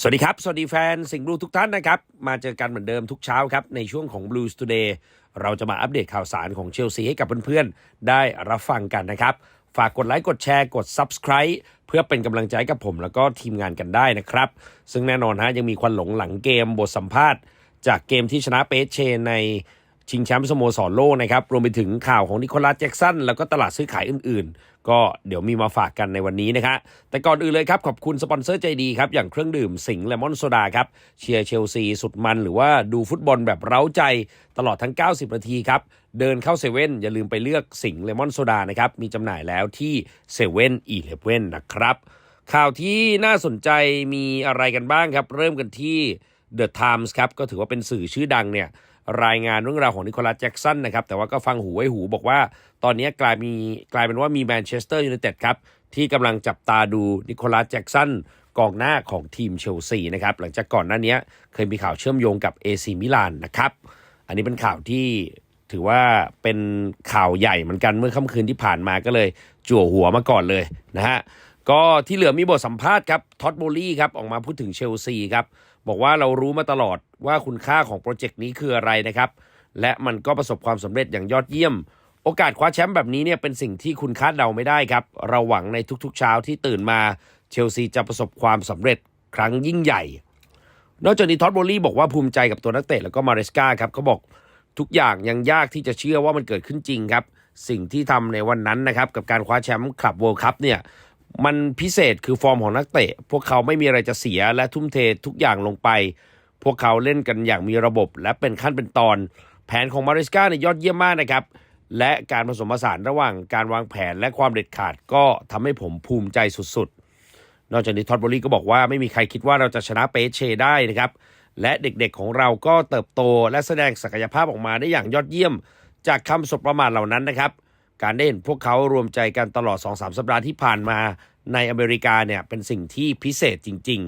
สวัสดีครับ สวัสดีแฟนสิงห์บลูทุกท่านนะครับ มาเจอกันเหมือนเดิมทุกเช้าครับ ในช่วงของ Blues Today เราจะมาอัปเดตข่าวสารของเชลซีให้กับเพื่อนๆ ได้รับฟังกันนะครับ ฝากกดไลค์กดแชร์กด Subscribe เพื่อเป็นกำลังใจกับผมแล้วก็ทีมงานกันได้นะครับ ซึ่งแน่นอนฮะยังมีควันหลงหลังเกมบทสัมภาษณ์ จากเกมที่ชนะเปเชใน ชิงแชมป์สโมสรโลกนะครับ รวมไปถึงข่าวของนิโคลัสแจ็กสันแล้วก็ตลาดซื้อขายอื่นๆ ก็เดี๋ยวมีมาฝากกันในวันนี้นะครับแต่ก่อนอื่นเลยครับ ขอบคุณสปอนเซอร์ใจดีครับ อย่างเครื่องดื่มสิงห์เลมอนโซดาครับ เชียร์เชลซีสุดมันหรือว่าดูฟุตบอลแบบเร้าใจตลอดทั้ง 90 นาทีครับ เดินเข้าเซเว่นอย่าลืมไปเลือกสิงห์เลมอนโซดานะครับมีจำหน่ายแล้วที่เซเว่นอีเลฟเว่นนะครับข่าวที่น่าสนใจมีอะไรกันบ้างครับ เริ่มกันที่ The Times ครับก็ถือว่าเป็นสื่อชื่อดังเนี่ย รายงานเรื่องราวของนิโคลัสแจ็กสันนะครับ แต่ว่าก็ฟังหูไว้หูบอกว่า ตอนนี้กลายมีกลายเป็นว่ามีแมนเชสเตอร์ยูไนเต็ดครับ ที่กำลังจับตาดูนิโคลัสแจ็กสันกองหน้าของทีมเชลซีนะครับ หลังจากก่อนหน้านี้เคยมีข่าวเชื่อมโยงกับเอซีมิลานนะครับ อันนี้เป็นข่าวที่ถือว่าเป็นข่าวใหญ่เหมือนกันเมื่อค่ำคืนที่ผ่านมาก็เลย จั่วหัวมาก่อนเลยนะฮะ ก็ที่เหลือมีบทสัมภาษณ์ครับท็อตโบลี่ครับออกมาพูดถึงเชลซีครับ บอกว่าเรารู้มาตลอดว่าคุณค่าของโปรเจกต์นี้คืออะไรนะครับ และมันก็ประสบความสำเร็จอย่างยอดเยี่ยม โอกาสคว้าแชมป์แบบนี้เนี่ยเป็นสิ่งที่คุณคาดเดาไม่ได้ครับ เราหวังในทุกๆเช้าที่ตื่นมาเชลซีจะประสบความสำเร็จครั้งยิ่งใหญ่ นอกจากนี้ท็อตโบลี่บอกว่าภูมิใจกับตัวนักเตะแล้วก็มาเรสกาครับเขาบอกทุกอย่างยังยากที่จะเชื่อว่ามันเกิดขึ้นจริงครับ สิ่งที่ทำในวันนั้นนะครับกับการคว้าแชมป์คลับเวิลด์คัพเนี่ย มันพิเศษคือฟอร์มของนักเตะ พวกเขาไม่มีอะไรจะเสียและทุ่มเททุกอย่างลงไป พวกเขาเล่นกันอย่างมีระบบและเป็นขั้นเป็นตอน แผนของมาริสกาเนี่ยยอดเยี่ยมมากนะครับ และการผสมผสานระหว่างการวางแผนและความเด็ดขาดก็ทำให้ผมภูมิใจสุดๆ นอกจากนี้ท็อตบอรี่ก็บอกว่าไม่มีใครคิดว่าเราจะชนะเปเชได้นะครับ และเด็กๆของเราก็เติบโตและแสดงศักยภาพออกมาได้อย่างยอดเยี่ยม จากคำสบประมาทเหล่านั้นนะครับ การได้เห็นพวกเขารวมใจกันตลอด 2-3 สัปดาห์ที่ผ่านมาในอเมริกาเนี่ยเป็นสิ่งที่พิเศษจริง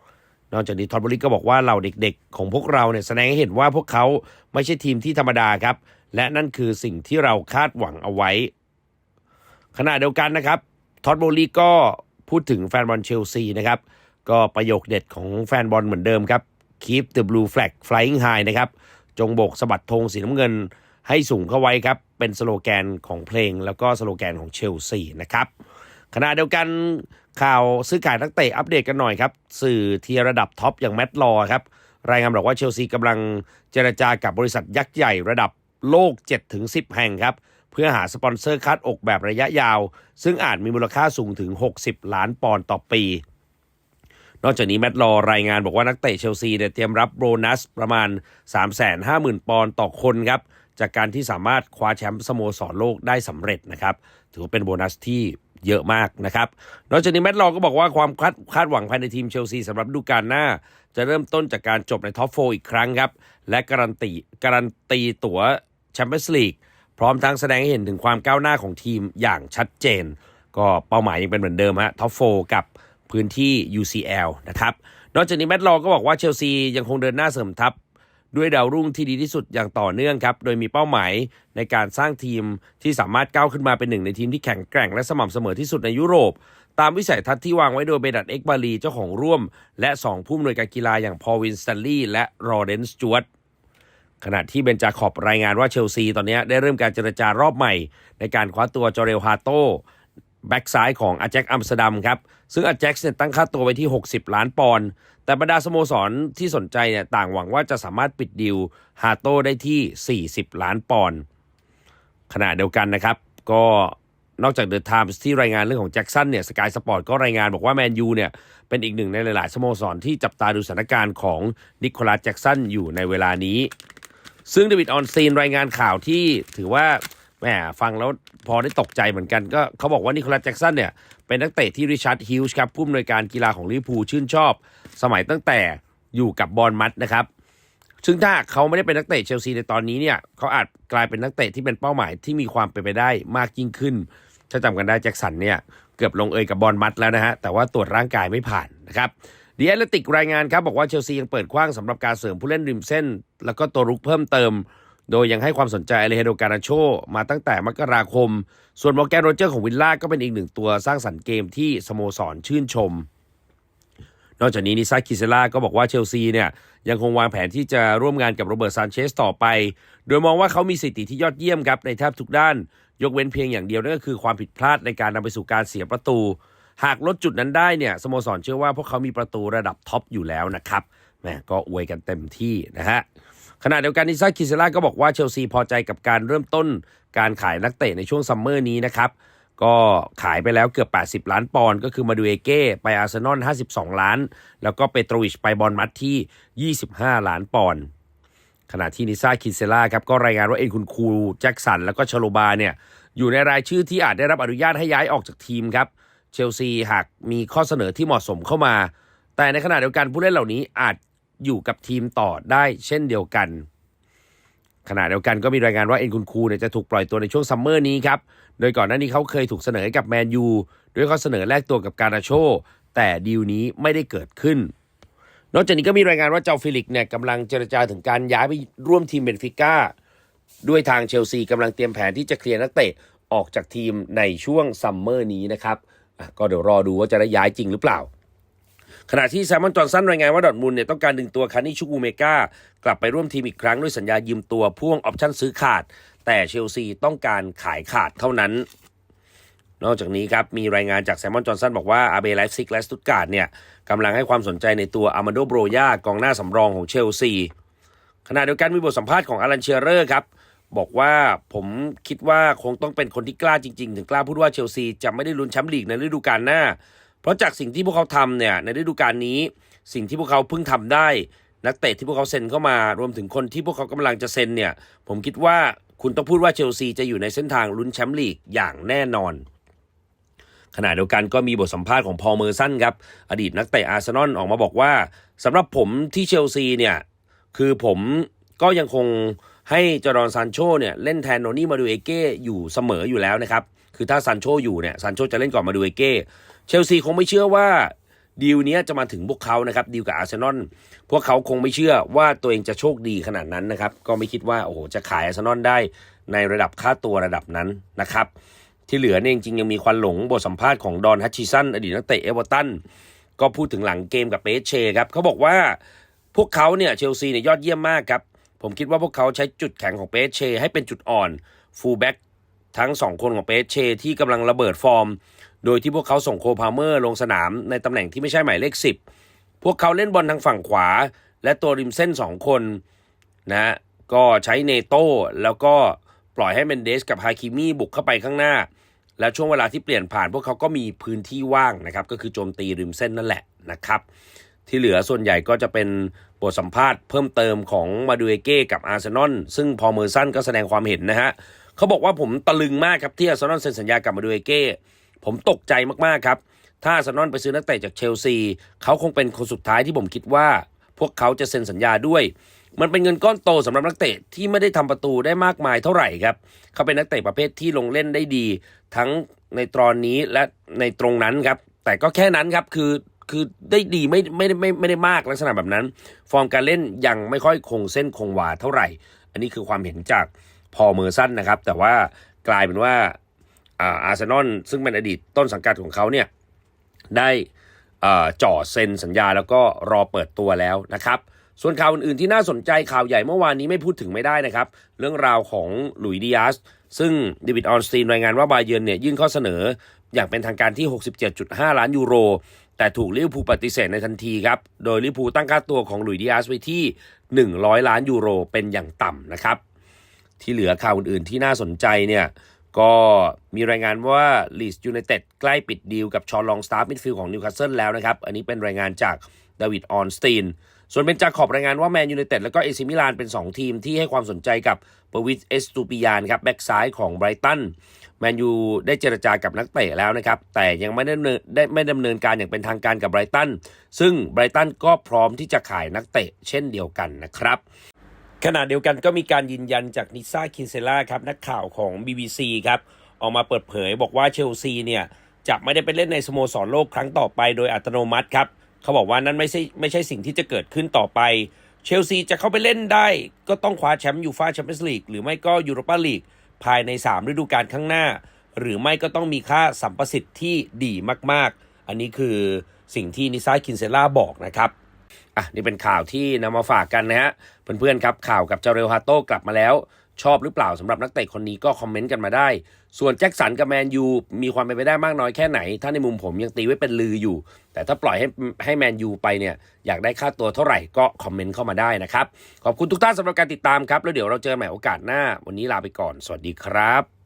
ๆ นอกจากนี้ทอดบริก็บอกว่าเหล่าเด็กๆ ของพวกเราเนี่ยแสดงให้เห็นว่าพวกเขาไม่ใช่ทีมที่ธรรมดาครับ และนั่นคือสิ่งที่เราคาดหวังเอาไว้ ขณะเดียวกันนะครับท็อดโบลีก็พูดถึงแฟนบอลเชลซีนะครับ ก็ประโยคเด็ดของแฟนบอลเหมือนเดิมครับ keep the blue flag flying high นะครับ จงโบกสะบัดธงสีน้ำเงิน ให้สูงเข้าไว้ครับ เป็นสโลแกนของเพลงแล้วก็สโลแกนของเชลซีนะครับขณะเดียวกันข่าวซื้อขายนักเตะอัปเดตกันหน่อยครับ สื่อเทียร์ระดับท็อปอย่างแมตต์ลอครับ รายงานบอกว่าเชลซีกำลังเจรจากับบริษัทยักษ์ใหญ่ระดับโลก 7-10 แห่งครับ เพื่อหาสปอนเซอร์คัดอกแบบระยะยาว ซึ่งอาจมีมูลค่าสูงถึง 60 ล้านปอนด์ต่อปี นอกจากนี้แมตต์ลอรายงานบอกว่านักเตะเชลซีเนี่ยเตรียมรับโบนัสประมาณ 350,000 ปอนด์ต่อคนครับ จากการที่สามารถคว้าแชมป์สโมสรโลกได้สำเร็จนะครับ ถือว่าเป็นโบนัสที่เยอะมากนะครับ นอกจากนี้แมตต์ลอก็บอกว่าความคาดคาดหวังภายในทีมเชลซีสำหรับฤดูกาลหน้า จะเริ่มต้นจากการจบในท็อปโฟอีกครั้งครับ และการันตีการันตีตั๋วแชมเปี้ยนส์ลีกพร้อมทั้งแสดงให้เห็นถึงความก้าวหน้าของทีมอย่างชัดเจน ก็เป้าหมายยังเป็นเหมือนเดิมฮะท็อปโฟกับพื้นที่ UCL นะครับนอกจากนี้แมตต์ลอก็บอกว่าเชลซียังคงเดินหน้าเสริมทัพ ด้วยดาวรุ่งที่ดีที่สุดอย่างต่อเนื่องครับ โดยมีเป้าหมายในการสร้างทีมที่สามารถก้าวขึ้นมาเป็นหนึ่งในทีมที่แข็งแกร่งและสม่ำเสมอที่สุดในยุโรป ตามวิสัยทัศน์ที่วางไว้โดยเบดัตเอ็กบาลีเจ้าของร่วม และ 2 ผู้อำนวยการกีฬาอย่างพอวินสตันลีย์และรอเรนส์จวตขณะที่เบนจาขอบรายงานว่าเชลซีตอนนี้ได้เริ่มการเจรจารอบใหม่ ในการคว้าตัวจอเรลฮาโต แบ็กซ้ายของอาแจ็คอัมสเตอร์ดัมครับ ซึ่งอาแจ็คเนี่ยตั้งค่าตัวไว้ที่ 60 ล้านปอนด์แต่บรรดาสโมสรที่สนใจเนี่ยต่างหวังว่าจะสามารถปิดดิวฮาโต้ได้ที่ 40 ล้านปอนด์ขณะเดียวกันนะครับ ก็นอกจากเดอะไทมส์ที่รายงานเรื่องของแจ็คสันเนี่ยสกายสปอร์ตก็รายงานบอกว่าแมนยูเนี่ยเป็นอีกหนึ่งในหลาย ๆ สโมสรที่จับตาดูสถานการณ์ของนิโคลัสแจ็คสันอยู่ในเวลานี้ ซึ่งเดวิดออนซีนรายงานข่าวที่ถือว่าแหมฟังแล้ว พอได้ตกใจเหมือนกันก็เขาบอกว่านิโคลัสแจ็กสันเนี่ย เป็นนักเตะที่ริชาร์ดฮิลส์ครับผู้อำนวยการกีฬาของลิเวอร์พูลชื่นชอบ สมัยตั้งแต่อยู่กับบอลมัดนะครับ ซึ่งถ้าเขาไม่ได้เป็นนักเตะเชลซีในตอนนี้เนี่ยเขาอาจกลายเป็นนักเตะที่เป็นเป้าหมายที่มีความเป็นไปได้มากยิ่งขึ้น ถ้าจำกันได้แจ็คสันเนี่ยเกือบลงเอยกับบอลมัดแล้วนะฮะแต่ว่าตรวจร่างกายไม่ผ่านนะครับดีแอตเลติกรายงานครับบอกว่าเชลซียังเปิดกว้างสำหรับการเสริมผู้เล่นริมเส้น แล้วก็ตัวรุกเพิ่มเติม โดยยังให้ความสนใจอเลเฮโดการาโชมาตั้งแต่มกราคม ส่วนมอร์แกนโรเจอร์ของวิลล่าก็เป็นอีกหนึ่งตัวสร้างสรรค์เกมที่สโมสรชื่นชม นอกจากนี้นิซาคิเซล่าก็บอกว่าเชลซีเนี่ยยังคงวางแผนที่จะร่วมงานกับโรเบิร์ตซานเชสต่อไป โดยมองว่าเขามีสถิติที่ยอดเยี่ยมครับในแทบทุกด้าน ยกเว้นเพียงอย่างเดียวนั่นก็คือความผิดพลาดในการนำไปสู่การเสียประตู หากลดจุดนั้นได้เนี่ยสโมสรเชื่อว่าพวกเขามีประตูระดับท็อปอยู่แล้วนะครับ แหมก็อวยกันเต็มที่นะฮะขณะเดียวกันนิซาคิเซล่าก็บอกว่าเชลซีพอใจกับการเริ่มต้นการขายนักเตะในช่วงซัมเมอร์นี้นะครับ ก็ขายไปแล้วเกือบ 80 ล้านปอนด์ก็คือมาดูเอเก้ไปอาร์เซนอล 52 ล้าน แล้วก็เปโตรวิชไปบอลมัดที่ 25 ล้านปอนด์ขณะที่นิซาคิเซล่าครับก็รายงานว่าเอ็นคุณคูแจ็คสันแล้วก็ชโลบาเนี่ยอยู่ในรายชื่อที่อาจได้รับอนุญาตให้ย้ายออกจากทีมครับเชลซีหากมีข้อเสนอที่เหมาะสมเข้ามา แต่ในขณะเดียวกันผู้เล่นเหล่านี้อาจ อยู่กับทีมต่อได้เช่นเดียวกัน ขณะเดียวกันก็มีรายงานว่าเอ็นคุนคูเนี่ยจะถูกปล่อยตัวในช่วงซัมเมอร์นี้ครับ โดยก่อนหน้านี้เขาเคยถูกเสนอให้กับแมนยูด้วยข้อเสนอแลกตัวกับการาโช แต่ดีลนี้ไม่ได้เกิดขึ้น นอกจากนี้ก็มีรายงานว่าเจ้าฟิลิกเนี่ยกำลังเจรจาถึงการย้ายไปร่วมทีมเบนฟิก้าด้วยทางเชลซีกำลังเตรียมแผนที่จะเคลียร์นักเตะออกจากทีมในช่วงซัมเมอร์นี้นะครับก็เดี๋ยวรอดูว่าจะได้ย้ายจริงหรือเปล่า ขณะที่แซมมอนจอห์นสันรายงานว่าดอทมุนด์เนี่ยต้องการดึงตัวคานิชุกูเมกากลับไปร่วมทีมอีกครั้งด้วยสัญญายืมตัวพ่วงออปชั่นซื้อขาด แต่เชลซีต้องการขายขาดเท่านั้น นอกจากนี้ครับ มีรายงานจากแซมมอนจอห์นสันบอกว่าอาเบไลฟ์ซิกและสตุตการ์ดเนี่ยกำลังให้ความสนใจในตัวอามาโดโบรยากองหน้าสำรองของเชลซีขณะเดียวกันมีบทสัมภาษณ์ของอลันเชียเรอร์ครับบอกว่าผมคิดว่าคงต้องเป็นคนที่กล้าจริง ๆ ถึงกล้าพูดว่าเชลซีจะไม่ได้ลุ้นแชมป์ลีกในฤดูกาลหน้า เพราะจากสิ่งที่พวกเขาทำเนี่ยในฤดูกาลนี้ สิ่งที่พวกเขาเพิ่งทำได้ นักเตะที่พวกเขาเซ็นเข้ามารวมถึงคนที่พวกเขากำลังจะเซ็นเนี่ยผมคิดว่าคุณต้องพูดว่าเชลซีจะอยู่ในเส้นทางลุ้นแชมป์ลีกอย่างแน่นอนขณะเดียวกันก็มีบทสัมภาษณ์ของพอลเมอร์สันครับ อดีตนักเตะอาร์เซนอลออกมาบอกว่าสำหรับผมที่เชลซีเนี่ย คือผมก็ยังคง ให้จอร์ดอนซานโชเนี่ยเล่นแทนโนนี่มาดูเอเก้อยู่เสมออยู่แล้วนะครับ คือถ้าซานโชอยู่เนี่ยซานโชจะเล่นก่อนมาดูเอเก้เชลซีคงไม่เชื่อว่าดีลเนี้ยจะมาถึงพวกเขานะครับดีลกับอาร์เซนอลพวกเขาคงไม่เชื่อว่าตัวเองจะโชคดีขนาดนั้นนะครับ ก็ไม่คิดว่าโอ้โหจะขายอาร์เซนอลได้ในระดับค่าตัวระดับนั้นนะครับ ที่เหลือเนี่ยจริงยังมีควันหลงบทสัมภาษณ์ของดอนฮัตชิสันอดีตนักเตะเอเวอร์ตันก็พูดถึงหลังเกมกับเปเชครับเขาบอกว่าพวกเขาเนี่ยเชลซีเนี่ยยอดเยี่ยมมากครับ ผมคิดว่าพวกเขาใช้จุดแข็งของเปเช ให้เป็นจุดอ่อนฟูลแบ็กทั้งสองคนของเปเช ที่กำลังระเบิดฟอร์ม โดยที่พวกเขาส่งโคพาเมอร์ลงสนามในตำแหน่งที่ไม่ใช่หมายเลข 10 พวกเขาเล่นบอลทางฝั่งขวา และตัวริมเส้น 2 คนนะฮะก็ใช้เนโต้แล้วก็ปล่อยให้เมนเดสกับฮาคิมี่บุกเข้าไปข้างหน้า และช่วงเวลาที่เปลี่ยนผ่าน พวกเขาก็มีพื้นที่ว่างนะครับ ก็คือโจมตีริมเส้นนั่นแหละนะครับ ที่เหลือส่วนใหญ่ก็จะเป็น บทสัมภาษณ์เพิ่มเติมของมาดูเอเก้กับอาร์เซนอลซึ่งพอเมอร์สันก็แสดงความเห็นนะฮะเขาบอกว่าผมตะลึงมากครับที่อาร์เซนอลเซ็นสัญญากับมาดูเอเก้ผมตกใจมากๆครับ ถ้าอาร์เซนอลไปซื้อนักเตะจากเชลซีเขาคงเป็นคนสุดท้ายที่ผมคิดว่า พวกเขาจะเซ็นสัญญาด้วยมันเป็นเงินก้อนโตสำหรับนักเตะที่ไม่ได้ทำประตูได้มากมายเท่าไหร่ครับ เขาเป็นนักเตะประเภทที่ลงเล่นได้ดี ทั้งในตอนนี้และในตรงนั้นครับ แต่ก็แค่นั้นครับ คือ คือได้ดีไม่ไม่ได้ไม่ไม่ได้มากลักษณะแบบนั้น ฟอร์มการเล่นยังไม่ค่อยคงเส้นคงวาเท่าไหร่ อันนี้คือความเห็นจากพอเมอร์สันนะครับ แต่ว่ากลายเป็นว่าอาร์เซนอลซึ่งเป็นอดีตต้นสังกัดของเขาเนี่ยได้เจ่อเซ็นสัญญาแล้วก็รอเปิดตัวแล้วนะครับ ส่วนข่าวอื่นๆที่น่าสนใจข่าวใหญ่เมื่อวานนี้ไม่พูดถึงไม่ได้นะครับ เรื่องราวของหลุยดิอาสซึ่งเดวิดออนสตีนรายงานว่าบาเยิร์นเนี่ยยื่นข้อเสนอ อย่างเป็นทางการที่ 67.5 ล้านยูโร แต่ถูกลิเวอร์พูลปฏิเสธในทันทีครับ โดยลิเวอร์พูลตั้งค่าตัวของหลุยส์ดิอาสไว้ที่ 100 ล้านยูโรเป็นอย่างต่ำนะครับ ที่เหลือข่าวอื่นๆที่น่าสนใจเนี่ยก็มีรายงานว่าลีสยูไนเต็ดใกล้ปิดดีลกับชอลลองสตาร์มิดฟิลด์ของนิวคาสเซิลแล้วนะครับ อันนี้เป็นรายงานจากดาวิดออนสตีน ส่วนเป็นจากขอบรายงานว่าแมนยูไนเต็ดแล้วก็เอซิมิลานเป็น 2 ทีมที่ให้ความสนใจกับปวิทเอสตูปิยานครับ แบ็กซ้ายของไบรตัน แมนยูได้เจรจากับนักเตะแล้วนะครับ แต่ยังไม่ได้ดำเนินได้ไม่ดำเนินการอย่างเป็นทางการกับไบรตัน ซึ่งไบรตันก็พร้อมที่จะขายนักเตะเช่นเดียวกันนะครับขณะเดียวกันก็มีการยืนยันจากนิซ่าคินเซล่าครับนักข่าวของ BBC ครับออกมาเปิดเผยบอกว่าเชลซีเนี่ยจะไม่ได้ไปเล่นในสโมสรโลกครั้งต่อไปโดยอัตโนมัติครับเขาบอกว่านั่นไม่ใช่ไม่ใช่สิ่งที่จะเกิดขึ้นต่อไป เชลซีจะเข้าไปเล่นได้ ก็ต้องคว้าแชมป์ยูฟาแชมเปี้ยนส์ลีกหรือไม่ก็ยูโรปาลีก ภายใน 3 ฤดูกาลข้างหน้า หรือไม่ก็ต้องมีค่าสัมประสิทธิ์ที่ดีมากๆ อันนี้คือสิ่งที่นิซาคินเซล่าบอกนะครับอะนี่เป็นข่าวที่นำมาฝากกันนะฮะเพื่อนๆครับข่าวกับเจเรลฮาโต้กลับมาแล้ว ชอบหรือเปล่าสำหรับนักเตะคนนี้ก็คอมเมนต์กันมาได้ ส่วนแจ็คสันกับแมนยูมีความเป็นไปได้มากน้อยแค่ไหน ถ้าในมุมผมยังตีไว้เป็นลืออยู่ แต่ถ้าปล่อยให้ให้แมนยูไปเนี่ยอยากได้ค่าตัวเท่าไหร่ก็คอมเมนต์เข้ามาได้นะครับ ขอบคุณทุกท่านสำหรับการติดตามครับ แล้วเดี๋ยวเราเจอกันใหม่โอกาสหน้า วันนี้ลาไปก่อน สวัสดีครับ